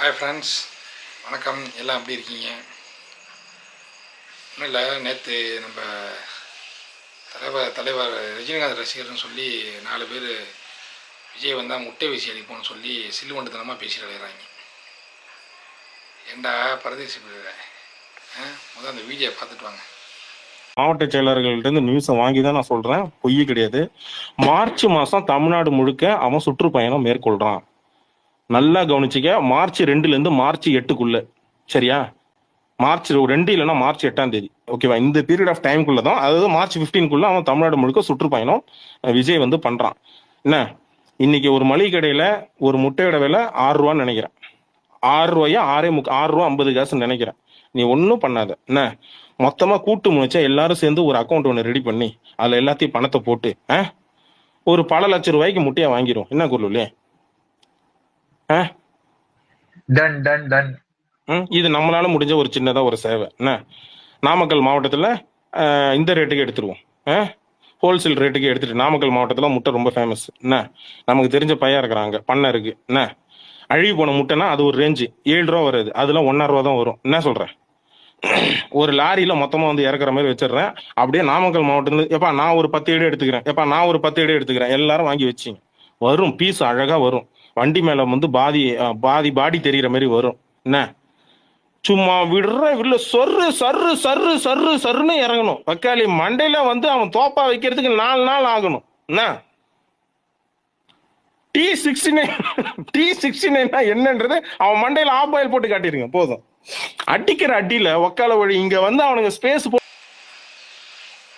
Hi friends வணக்கம். எல்லாம் எப்படி இருக்கீங்க? ஒன்றும் இல்லை. நேற்று நம்ம தலைவர் தலைவர் ரஜினிகாந்த் ரசிகர்னு சொல்லி நாலு பேர் விஜய் வந்தால் முட்டை வீசி அடிப்போம்னு சொல்லி சில்லுவண்டுத்தனமாக பேசி அடைகிறாங்க ஏண்டா பரதேசி பிள்ளை முதல் அந்த வீடியோ பார்த்துட்டு வாங்க. மாவட்ட செயலர்கள்ட்ட நியூஸை வாங்கி தான் நான் சொல்கிறேன் பொய்யே கிடையாது. மார்ச் மாதம் தமிழ்நாடு முழுக்க அவன் சுற்றுப்பயணம் மேற்கொள்கிறான் நல்லா கவனிச்சிக்க மார்ச் ரெண்டுல இருந்து மார்ச் எட்டுக்குள்ள. சரியா? மார்ச் ரெண்டு இல்லைன்னா மார்ச் எட்டாம் தேதி. ஓகேவா இந்த பீரியட் ஆஃப் டைம்குள்ள தான் அதாவது மார்ச் ஃபிஃப்டீன்குள்ள அவன் தமிழ்நாடு முழுக்க சுற்றுப்பயணம் விஜய் வந்து பண்றான். என்ன? இன்னைக்கு ஒரு மளிகை கடையில ஒரு முட்டையோட விலை ஆறு ரூபான்னு நினைக்கிறேன். ஆறு ரூபாயா? ஆறே முக்க ஆறு ரூபா ஐம்பது காசுன்னு நினைக்கிறேன். நீ ஒன்றும் பண்ணாத. என்ன? மொத்தமா கூட்டு முடிச்சா எல்லாரும் சேர்ந்து ஒரு அக்கௌண்ட் ஒன்று ரெடி பண்ணி அதுல எல்லாத்தையும் பணத்தை போட்டு ஆ ஒரு பல லட்சம் ரூபாய்க்கு முட்டையை வாங்கிடும் என்ன குருலே டன் டன் டன் இது நம்மளால முடிஞ்ச ஒரு சின்னதா ஒரு சேவை. என்ன? நாமக்கல் மாவட்டத்துல இந்த ரேட்டுக்கு எடுத்துருவோம். ஹோல்சேல் ரேட்டுக்கு எடுத்துட்டு நாமக்கல் மாவட்டத்துல முட்டை ரொம்ப ஃபேமஸ் என்ன? நமக்கு தெரிஞ்ச பையன் இருக்கிறாங்க பண்ணை இருக்கு. என்ன? அழுகி போன முட்டைனா அது ஒரு ரேஞ்சு ஏழு ரூபா வருது. அதெல்லாம் ஒன்றரை ரூபா தான் வரும். என்ன சொல்றேன்? ஒரு லாரியில மொத்தமா வந்து இறக்குற மாதிரி வச்சிடுறேன். அப்படியே நாமக்கல் மாவட்டத்துல எப்பா நான் ஒரு பத்து ஏடு எடுத்துக்கிறேன். எப்பா நான் ஒரு பத்து ஏடு எடுத்துக்கிறேன். எல்லாரும் வாங்கி வச்சிங்க. வரும். பீஸ் அழகா வரும். வண்டி மேல வந்து பாதி பாதி பாடி தெரியற மாதிரி வரும். என்ன? சும்மா விடுற வில்ல சொர்ரு சர்ரு சர்ரு சர்ரு சர்ருன்னு இறங்கணும். வக்காளி மண்டையில வந்து அவன் தோப்பா வைக்கிறதுக்கு நாலு நாள் ஆகணும். என்ன? T sixty nine T sixty நைன்னா என்னன்றது அவன் மண்டையில ஆஃப் ஆயில் போட்டு காட்டிருங்க போதும். அடிக்கிற அடியில ஒக்கால வழி இங்க வந்து அவனுங்க ஸ்பேஸ்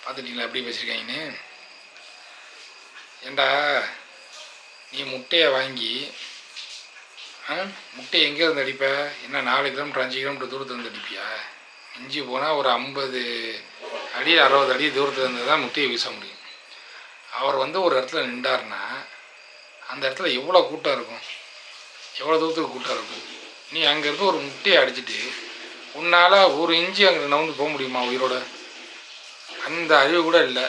பார்த்துட்டீங்களா எப்படி பேசியிருக்காங்கன்னு? ஏண்டா? நீ முட்டையை வாங்கி ஆ? முட்டையை எங்கே இருந்து அடிப்ப? என்ன நாலு கிலோமீட்டர் அஞ்சு கிலோமீட்டர் தூரத்தில் இருந்து அடிப்பியா? மிஞ்சி போனால் ஒரு ஐம்பது அடி அறுபது அடி தூரத்தில் இருந்து தான் முட்டையை வீச முடியும். அவர் வந்து ஒரு இடத்துல நின்றாருன்னா அந்த இடத்துல எவ்வளோ கூட்டம் இருக்கும்? எவ்வளோ தூரத்துக்கு கூட்டம் இருக்கும்? நீ அங்கேருந்து ஒரு முட்டையை அடிச்சிட்டு உன்னால் ஒரு இஞ்சி அங்கே நவுந்து போக முடியுமா உயிரோட? அந்த அறிவு கூட இல்லை.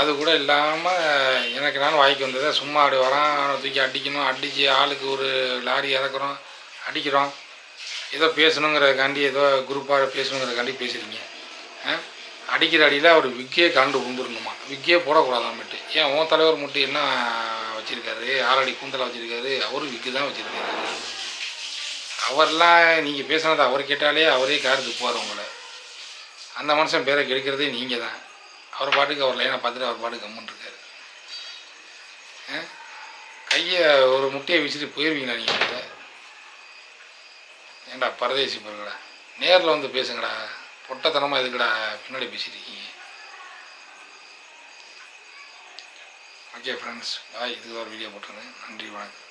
அது கூட இல்லாமல் எனக்கு நான் வாய்க்கு வந்ததை. சும்மா அப்படி வரான் அவனை தூக்கி அடிக்கணும் அடித்து ஆளுக்கு ஒரு லாரி இறக்குறோம் அடிக்கிறோம். ஏதோ பேசணுங்கிறதுக்காண்டி ஏதோ குரூப்பாக பேசணுங்கிறதுக்காண்டி பேசுகிறீங்க ஆ அடிக்கிற அடியில் அவர் விக்கே கண்டு உந்துடணுமா விக்கே போடக்கூடாதாமட்டு. ஏன் உன் தலைவர் மட்டும் என்ன வச்சுருக்காரு? ஆறடி கூந்தலை வச்சுருக்காரு. அவரும் விக்கு தான் வச்சுருக்காரு. அவர்லாம் நீங்கள் பேசுனதை அவர் கேட்டாலே அவரே கார் துப்புவார் உங்களை. அந்த மனுஷன் பேரை கெடுக்கிறதே நீங்கள் தான். அவர் பாட்டுக்கு அவர் லைனை பார்த்துட்டு அவர் பாட்டுக்கு கம்முன்னு இருக்காரு. கையை ஒரு முட்டையை வச்சுட்டு போயிடுவீங்களா நீங்கள் ஏன்டா பரதேசி பொருளா நேரில் வந்து பேசுங்கடா. பொட்டத்தனமாக எதுக்குடா பின்னாடி பேசியிருக்கீங்க ஓகே ஃப்ரெண்ட்ஸ் பாய் இதுக்கு ஒரு வீடியோ போட்டிருந்தேன். நன்றி வணக்கம்.